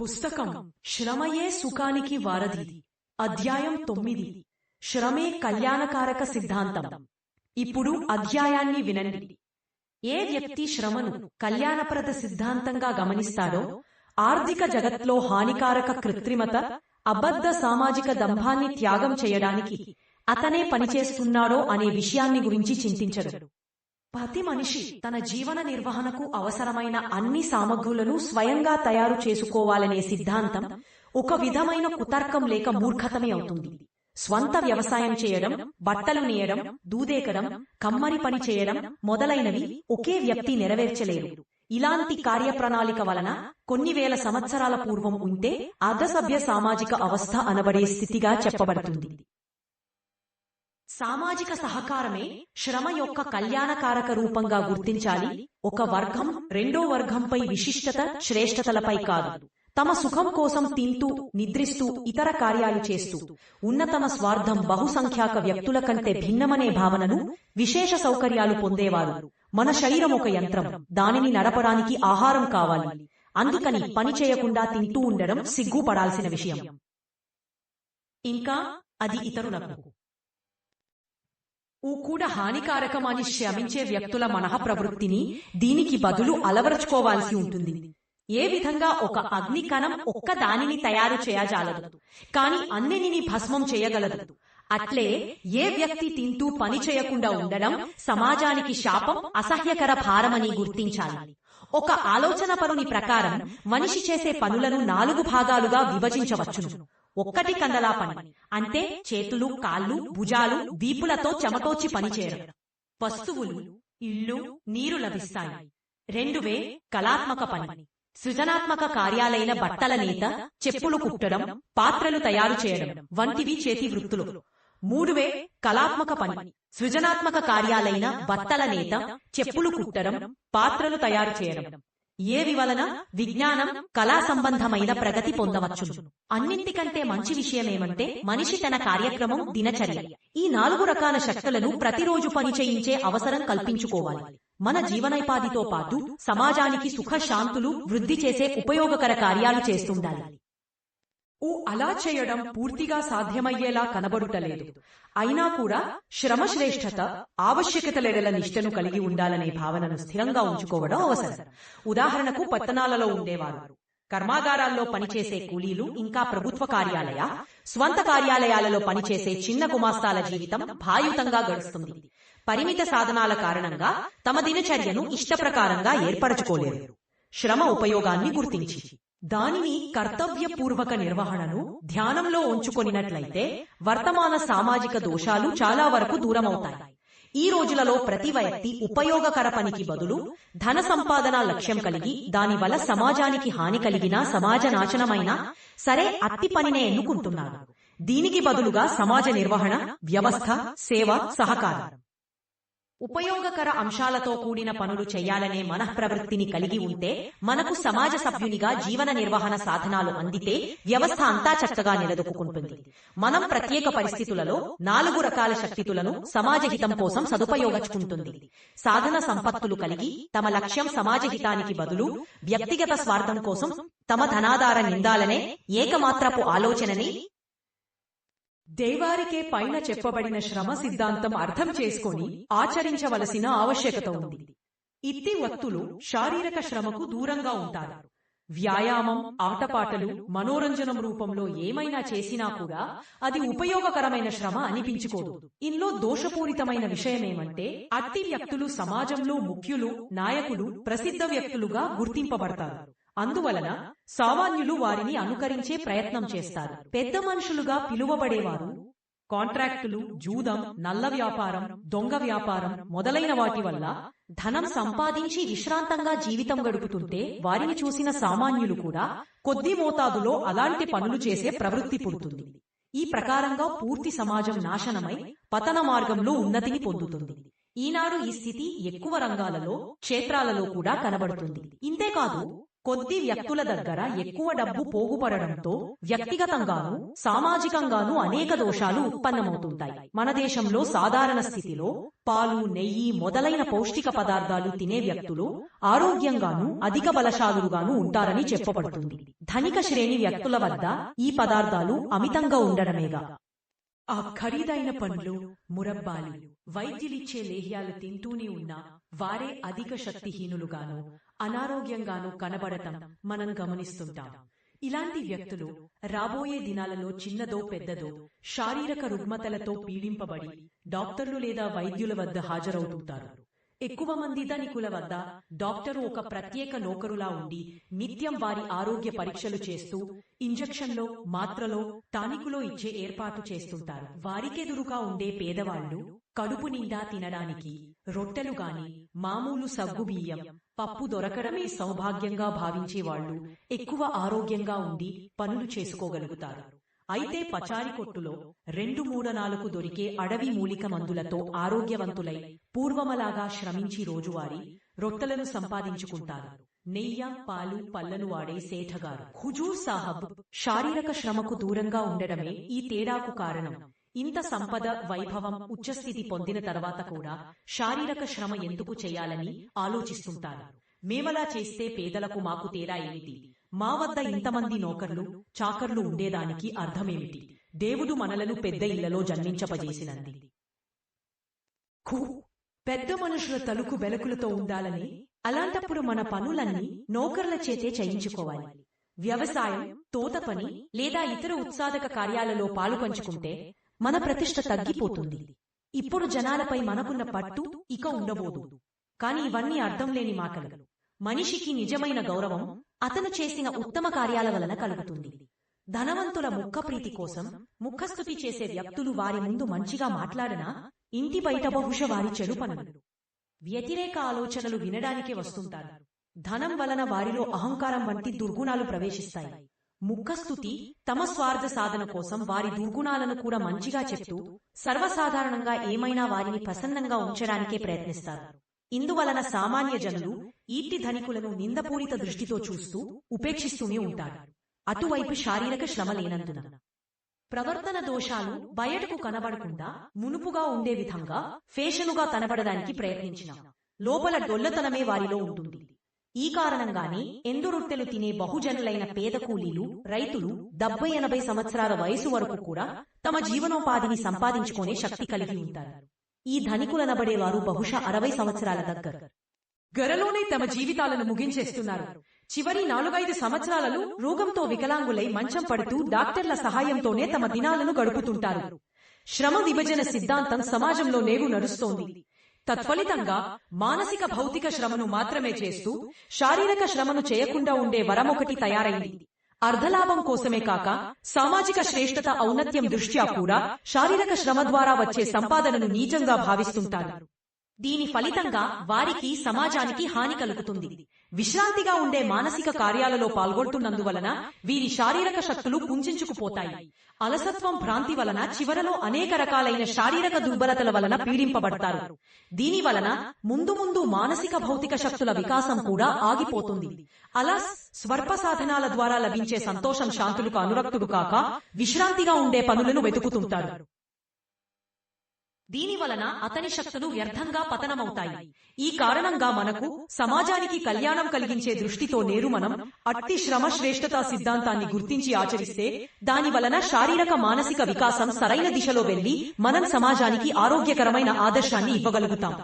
పుస్తకం శ్రమయే సుఖానికి వారధి అధ్యాయం తొమ్మిది. శ్రమే కళ్యాణకారక సిద్ధాంతం. ఇప్పుడు అధ్యాయాన్ని వినండి. ఏ వ్యక్తి శ్రమను కళ్యాణప్రద సిద్ధాంతంగా గమనిస్తాడో ఆర్థిక జగత్లో హానికారక కృత్రిమత అబద్ధ సామాజిక దంభాన్ని త్యాగం చేయడానికి అతనే పనిచేస్తున్నాడో అనే విషయాన్ని గురించి చింతించడు. ప్రతి మనిషి తన జీవన నిర్వహణకు అవసరమైన అన్ని సామగ్రులను స్వయంగా తయారు చేసుకోవాలనే సిద్ధాంతం ఒక విధమైన కుతర్కం లేక మూర్ఖతమే అవుతుంది. స్వంత వ్యవసాయం చేయడం బట్టలు నేయడం దూదేకడం కమ్మరి పని చేయడం మొదలైనవి ఒకే వ్యక్తి నెరవేర్చలేరు. ఇలాంటి కార్యప్రణాళిక వలన కొన్ని వేల సంవత్సరాల పూర్వం ఉంటే అర్ధసభ్య సామాజిక అవస్థ అనబడే స్థితిగా చెప్పబడుతుంది. సామాజిక సహకారమే శ్రమ యొక్క కళ్యాణకారక రూపంగా గుర్తించాలి. ఒక వర్గం రెండో వర్గంపై విశిష్టత శ్రేష్టతలపై కాదు. తమ సుఖం కోసం తింటూ నిద్రిస్తూ ఇతర కార్యాలు చేస్తూ ఉన్న తమ స్వార్థం బహుసంఖ్యాక వ్యక్తుల కంటే భిన్నమనే భావనను విశేష సౌకర్యాలు పొందేవారు. మన శరీరం ఒక యంత్రం. దానిని నడపడానికి ఆహారం కావాలి. అందుకని పని చేయకుండా తింటూ ఉండడం సిగ్గుపడాల్సిన విషయం. ఇంకా అది ఇతరులకు. ఊ కూడా హానికారకమని శ్రమించే వ్యక్తుల మనః ప్రవృత్తిని దీనికి బదులు అలవరుచుకోవాల్సి ఉంటుంది. ఏ విధంగా ఒక అగ్ని కణం ఒక్క దానిని తయారు చేయజాలదు. కాని అన్నిటిని భస్మం చేయగలదు. అట్లే ఏ వ్యక్తి తింటూ పని చేయకుండా ఉండడం సమాజానికి శాపం అసహ్యకర భారమని గుర్తించాలి. ఒక ఆలోచన పరుని ప్రకారం మనిషి చేసే పనులను నాలుగు భాగాలుగా విభజించవచ్చును. ఒక్కటి కందలా పని. అంటే చేతులు కాళ్ళు భుజాలు వీపులతో చెమటోచి పనిచేయడం వస్తువులు ఇళ్ళు నీరు లభిస్తాయి. రెండువే కళాత్మక పని. సృజనాత్మక కార్యాలైన బట్టల నేత చెప్పులు కుట్టడం పాత్రలు తయారు చేయడం వంటివి చేతి వృత్తులు. మూడువే కళాత్మక పని. సృజనాత్మక కార్యాలైన బట్టల నేత చెప్పులు కుట్టడం పాత్రలు తయారు చేయడం. ఏవి వలన విజ్ఞానం కళా సంబంధమైన ప్రగతి పొందవచ్చు అన్నింటికంటే మంచి విషయమేమంటే మనిషి తన కార్యక్రమం దినచర్య. ఈ నాలుగు రకాల శక్తులను ప్రతిరోజు పనిచేయించే అవసరం కల్పించుకోవాలి. మన జీవనోపాధితో పాటు సమాజానికి సుఖ శాంతులు వృద్ధి చేసే ఉపయోగకర కార్యాలు చేస్తుండాలి. ఊ అలా చేయడం పూర్తిగా సాధ్యమయ్యేలా కనబడుటలేదు. అయినా కూడా శ్రమశ్రేష్టత ఆవశ్యకతలెడల నిష్టను కలిగి ఉండాలనే భావనను స్థిరంగా ఉంచుకోవడం అవసరం. ఉదాహరణకు పట్టణాలలో ఉండేవారు. కర్మాగారాల్లో పనిచేసే కూలీలు ఇంకా ప్రభుత్వ కార్యాలయ స్వంత కార్యాలయాలలో పనిచేసే చిన్న గుమాస్తాల జీవితం భాయుతంగా గడుస్తుంది. పరిమిత సాధనాల కారణంగా తమ దినచర్యను ఇష్టప్రకారంగా ఏర్పరచుకోలేరు. శ్రమ ఉపయోగాన్ని గుర్తించి. దానిని కర్తవ్యపూర్వక నిర్వహణను ధ్యానంలో ఉంచుకొనినట్లయితే వర్తమాన సామాజిక దోషాలు చాలా వరకు దూరమవుతాయి. ఈ రోజులలో ప్రతి వ్యక్తి ఉపయోగకర పనికి బదులు ధన సంపాదన లక్ష్యం కలిగి దానివల్ల సమాజానికి హాని కలిగిన సమాజ నాశనమైన సరే అత్తి పనినే ఎన్నుకుంటున్నారు దీనికి బదులుగా సమాజ నిర్వహణ వ్యవస్థ సేవ సహకారం. ఉపయోగకర అంశాలతో కూడిన పనులు చేయాలనే మనఃప్రవృత్తిని కలిగి ఉంటే మనకు సమాజ సభ్యునిగా జీవన నిర్వహణ సాధనాలు అందితే వ్యవస్థ అంతా చక్కగా నిలదొక్కుంటుంది మనం ప్రత్యేక పరిస్థితులలో నాలుగు రకాల శక్తితులను సమాజ హితం కోసం సదుపయోగించుకుంటుంది. సాధన సంపత్తులు కలిగి తమ లక్ష్యం సమాజ హితానికి బదులు వ్యక్తిగత స్వార్థం కోసం తమ ధనాధార నిందాలనే ఏకమాత్రపు ఆలోచనని దేవారికే పైన చెప్పబడిన శ్రమ సిద్ధాంతం అర్థం చేసుకొని ఆచరించవలసిన ఆవశ్యకత ఉంది. ఇత్తి వత్తులు శారీరక శ్రమకు దూరంగా ఉంటారు. వ్యాయామం ఆటపాటలు మనోరంజనం రూపంలో ఏమైనా చేసినా కూడా అది ఉపయోగకరమైన శ్రమ అనిపించుకోదు. ఇందులో దోషపూరితమైన విషయమేమంటే అట్టి వ్యక్తులు సమాజంలో ముఖ్యులు నాయకులు ప్రసిద్ధ వ్యక్తులుగా గుర్తింపబడతారు. అందువలన సామాన్యులు వారిని అనుకరించే ప్రయత్నం చేస్తారు. పెద్ద మనుషులుగా పిలువబడేవారు కాంట్రాక్టులు జూదం నల్ల వ్యాపారం దొంగ వ్యాపారం మొదలైన వాటి వల్ల ధనం సంపాదించి విశ్రాంతంగా జీవితం గడుపుతుంటే వారిని చూసిన సామాన్యులు కూడా కొద్ది మోతాదులో అలాంటి పనులు చేసే ప్రవృత్తి పుడుతుంది. ఈ ప్రకారంగా పూర్తి సమాజం నాశనమై పతన మార్గంలో ఉన్నతిని పొందుతుంది. ఈనాడు ఈ స్థితి ఎక్కువ రంగాలలో క్షేత్రాలలో కూడా కనబడుతుంది. ఇంతేకాదు కొద్ది వ్యక్తుల దగ్గర ఎక్కువ డబ్బు పోగుపడడంతో వ్యక్తిగతంగాను సామాజికంగాను అనేక దోషాలు ఉత్పన్నమవుతుంటాయి. మన దేశంలో సాధారణ స్థితిలో పాలు నెయ్యి మొదలైన పౌష్టిక పదార్థాలు తినే వ్యక్తులు ఆరోగ్యంగాను అధిక బలశాలుగాను ఉంటారని చెప్పబడుతుంది. ధనిక శ్రేణి వ్యక్తుల వద్ద ఈ పదార్థాలు అమితంగా ఉండడమేగా. ఆ ఖరీదైన పండ్లు మురబ్బాలు వైద్యులిచ్చే లేహ్యాలు తింటూనే ఉన్నా వారే అధిక శక్తిహీనులుగాను అనారోగ్యంగాను కనబడటం మనం గమనిస్తుంటాం. ఇలాంటి వ్యక్తులు రాబోయే దినాలలో చిన్నదో పెద్దదో శారీరక రుగ్మతలతో పీడింపబడి డాక్టర్లు లేదా వైద్యుల వద్ద హాజరవుతుంటారు. ఎక్కువ మంది ధనికుల వద్ద డాక్టరు ఒక ప్రత్యేక నౌకరులా ఉండి నిత్యం వారి ఆరోగ్య పరీక్షలు చేస్తూ ఇంజక్షన్లో మాత్రలో టానికులో ఇచ్చే ఏర్పాటు చేస్తుంటారు. వారికెదురుగా ఉండే పేదవాళ్ళు కడుపు నిండా తినడానికి రొట్టెలు గాని మామూలు సగ్గు బియ్యం పప్పు దొరకడమే సౌభాగ్యంగా భావించేవాళ్ళు ఎక్కువ ఆరోగ్యంగా ఉండి పనులు చేసుకోగలుగుతారు. అయితే పచారి కొట్టులో రెండు మూడనాలకు దొరికే అడవి మూలిక మందులతో ఆరోగ్యవంతులై పూర్వమలాగా శ్రమించి రోజువారీ రొట్టెలను సంపాదించుకుంటారు. నెయ్య పాలు పళ్ళను వాడే సేఠగారు. హుజూర్ సాహబ్ శారీరక శ్రమకు దూరంగా ఉండడమే ఈ తేడాకు కారణం. ఇంత సంపద వైభవం ఉచ్చస్థితి పొందిన తర్వాత కూడా శారీరక శ్రమ ఎందుకు చేయాలని ఆలోచిస్తుంటారు. మేమలా చేస్తే పేదలకు మాకు తేడా ఏమిటి? మా వద్ద ఇంతమంది నౌకర్లు చాకర్లు ఉండేదానికి అర్థమేమిటి? దేవుడు మనలను పెద్ద ఇళ్ళలో జన్మించపజేసినంది. ఖూ! పెద్ద మనుషుల తలుకు వెలుకులతో ఉండాలని అలాంటప్పుడు మన పనులన్నీ నౌకర్ల చేతే చేయించుకోవాలి. వ్యవసాయం తోట పని లేదా ఇతర ఉత్సాదక కార్యాలలో పాలు పంచుకుంటే మన ప్రతిష్ట తగ్గిపోతుంది. ఇప్పుడు జనాలపై మనకున్న పట్టు ఇక ఉండబోదు. కాని ఇవన్నీ అర్థం లేని మాటలు. మనిషికి నిజమైన గౌరవం అతను చేసిన ఉత్తమ కార్యాల వలన కలుగుతుంది. ధనవంతుల ముఖ ప్రీతి కోసం ముఖస్థుతి చేసే వ్యక్తులు వారి ముందు మంచిగా మాట్లాడినా ఇంటి బయట బహుశ వారి చెడు పనులు. వ్యతిరేక ఆలోచనలు వినడానికే వస్తుంటారు. ధనం వలన వారిలో అహంకారం వంటి దుర్గుణాలు ప్రవేశిస్తాయి. ముఖస్థుతి తమ స్వార్థ సాధన కోసం వారి దుర్గుణాలను కూడా మంచిగా చెప్తూ సర్వసాధారణంగా ఏమైనా వారిని ప్రసన్నంగా ఉంచడానికే ప్రయత్నిస్తారు. ఇందువలన సామాన్య జనులు ఈటి ధనికులను నిందపూరిత దృష్టితో చూస్తూ ఉపేక్షిస్తూనే ఉంటారు అటువైపు శారీరక శ్రమ లేనందున. ప్రవర్తన దోషాలు బయటకు కనబడకుండా మునుపుగా ఉండే విధంగా ఫేషనుగా కనబడడానికి ప్రయత్నించిన. లోపల డొల్లతనమే వారిలో ఉంటుంది. ఈ కారణంగానే ఎందురొట్టెలు తినే బహుజనులైన పేద కూలీలు రైతులు డెబ్బై ఎనభై సంవత్సరాల వయసు వరకు కూడా తమ జీవనోపాధిని సంపాదించుకునే శక్తి కలిగి ఉంటారు. ఈ ధనికులనబడేవారు బహుశా అరవై సంవత్సరాల దగ్గర. గరలోనే తమ జీవితాలను ముగించేస్తున్నారు. చివరి నాలుగైదు సంవత్సరాలలో రోగంతో వికలాంగులై మంచం పడుతూ డాక్టర్ల సహాయంతోనే తమ దినాలను గడుపుతుంటారు. శ్రమ విభజన సిద్ధాంతం సమాజంలో నేవు నడుస్తోంది. తత్ఫలితంగా మానసిక భౌతిక శ్రమను మాత్రమే చేస్తూ శారీరక శ్రమను చేయకుండా ఉండే వరమొకటి తయారైంది. అర్ధలాభం కోసమే కాక సామాజిక శ్రేష్టత ఔన్నత్యం దృష్ట్యా కూడా శారీరక శ్రమ ద్వారా వచ్చే సంపాదనను నీచంగా భావిస్తుంటారు. దీని ఫలితంగా వారికి సమాజానికి హాని కలుగుతుంది. విశ్రాంతిగా ఉండే మానసిక కార్యాలలో పాల్గొంటున్నందువలన వీరి శారీరక శక్తులు కుంచుకుపోతాయి అలసత్వం భ్రాంతి వలన చివరలో అనేక రకాలైన శారీరక దుర్బలతల వలన పీడింపబడతారు. దీని వలన ముందు ముందు మానసిక భౌతిక శక్తుల వికాసం కూడా ఆగిపోతుంది. అలా స్వర్ప సాధనాల ద్వారా లభించే సంతోషం శాంతులకు అనురక్తుడు కాక విశ్రాంతిగా ఉండే పనులను వెతుకుతుంటారు. దీని వలన అతని శక్తులు వ్యర్థంగా పతనమవుతాయి. ఈ కారణంగా మనకు సమాజానికి కళ్యాణం కలిగించే దృష్టితో నేరు మనం అట్టి శ్రమ శ్రేష్టతా సిద్ధాంతాన్ని గుర్తించి ఆచరిస్తే దాని వలన శారీరక మానసిక వికాసం సరైన దిశలో వెళ్ళి మనం సమాజానికి ఆరోగ్యకరమైన ఆదర్శాన్ని ఇవ్వగలుగుతాం.